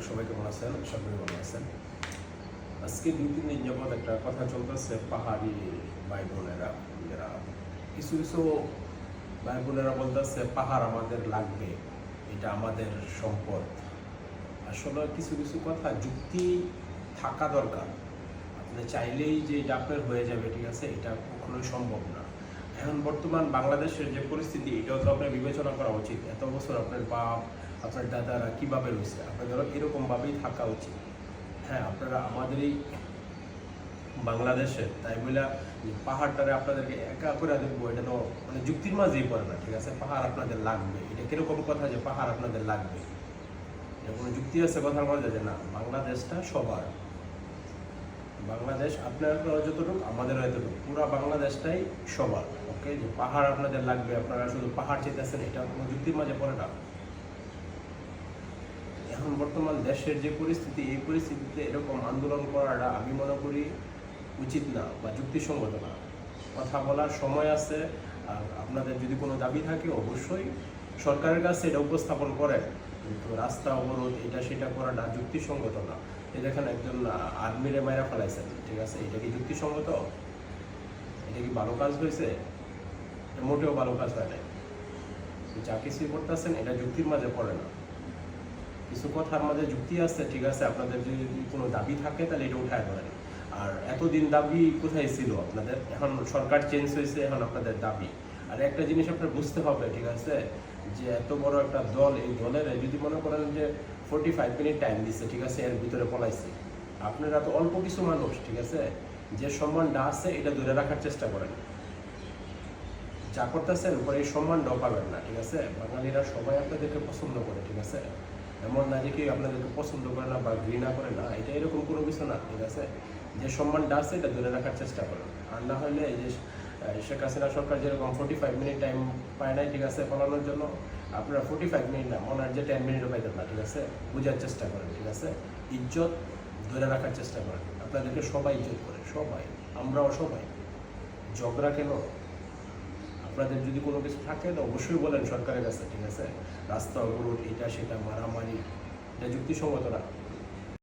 আপনারা সবাই কেমন আছেন? করি ভালো আছেন। আজকে দুই, তিন দিন যাবৎ একটা কথা চলতেছে পাহাড়ি ভাই বোনেরা যারা কিছু কিছু ভাই বোনেরা বলতেছে, পাহাড় আমাদের লাগবে, এটা আমাদের সম্পদ। আসলে কিছু কিছু কথা যুক্তি থাকা দরকার। আপনি চাইলেই যে এটা হয়ে যাবে, ঠিক আছে? এটা কখনোই সম্ভব না। এখন বর্তমান বাংলাদেশের যে পরিস্থিতি, এটাও তো আপনার বিবেচনা করা উচিত। এত বছর আপনার বাপ আপনার দাদারা কীভাবে রয়েছে? আপনাদেরও এরকমভাবেই থাকা উচিত। হ্যাঁ আপনারা আমাদের এই বাংলাদেশে তাই বলে যে পাহাড়টারে আপনাদেরকে একা করে দেখব, এটা তো মানে যুক্তির মাঝেই পড়ে না, ঠিক আছে? পাহাড় আপনাদের লাগবে। এটা কীরকম কথা যে পাহাড় আপনাদের লাগবে? এটা কোনো যুক্তি আছে কথার মধ্যে যে না, বাংলাদেশটা সবার। বাংলাদেশ আপনার যতটুকু, আমাদের এতটুকু পুরো বাংলাদেশটাই সবার ওকে যে পাহাড় আপনাদের লাগবে, আপনারা শুধু পাহাড় চেতেছেন এটা কোনো যুক্তির মাঝে পড়ে না। এখন বর্তমান দেশের যে পরিস্থিতি, এই পরিস্থিতিতে এরকম আন্দোলন করাটা আমি মনে করি উচিত না বা যুক্তিসঙ্গত না। কথা বলার সময় আছে, আর আপনাদের যদি কোনো দাবি থাকে অবশ্যই সরকারের কাছে এটা উপস্থাপন করেন। কিন্তু রাস্তা অবরোধ, এটা সেটা করাটা যুক্তিসঙ্গত না। এই দেখেন একজন আর্মিরে মায়েরা ফেলাইছেন, ঠিক আছে? এটা কি যুক্তিসঙ্গত? এটা কি ভালো কাজ হয়েছে? মোটেও ভালো কাজ হয় নাই। যা কিছুই করতেছেন, এটা যুক্তির মাঝে পড়ে না। কিছু কথার মাঝে যুক্তি আছে ঠিক আছে, আপনাদের যদি কোনো দাবি থাকে তাহলে এটা উঠায় ধরেন। আর এতদিন দাবি কোথায় ছিল আপনাদের? এখন সরকার চেঞ্জ হয়েছে, এখন আপনাদের দাবি। আর একটা জিনিস আপনার বুঝতে হবে, ঠিক আছে, যে এত বড় একটা দল, এই দলের যদি মনে করেন যে ফোর্টি ফাইভ মিনিট টাইম দিচ্ছে ঠিক আছে, এর ভিতরে পলাইছে। আপনারা তো অল্প কিছু মানুষ, ঠিক আছে, যে সম্মানটা আছে, এটা ধরে রাখার চেষ্টা করেন। যা করতেছেন পরে এই সম্মানটাও পাবেন না, ঠিক আছে? বাঙালিরা সবাই আপনাদেরকে পছন্দ করে, ঠিক আছে? এমন না যে কেউ আপনাদেরকে পছন্দ করে না বা ঘৃণা করে না, এটা এরকম কোনো কিছু না, ঠিক আছে? যে সম্মানটা আছে, এটা ধরে রাখার চেষ্টা করেন। আর না হলে এই যে শেখ হাসিনা সরকার যেরকম ফোর্টি ফাইভ মিনিট টাইম পায় নাই, ঠিক আছে ফলানোর জন্য, আপনারা ফোর্টি ফাইভ মিনিট না হয় যে টেন মিনিটও পাইতেন না, ঠিক আছে? বোঝার চেষ্টা করেন, ঠিক আছে? ইজ্জত ধরে রাখার চেষ্টা করেন। আপনাদেরকে সবাই ইজ্জত করে, সবাই, আমরাও সবাই। ঝগড়া কেন? আপনাদের যদি কোনো কিছু থাকে, তো অবশ্যই বলেন সরকারের কাছে, ঠিক আছে? রাস্তা অবরোধ এটা, সেটা, মারামারি, এটা যুক্তিসঙ্গত না।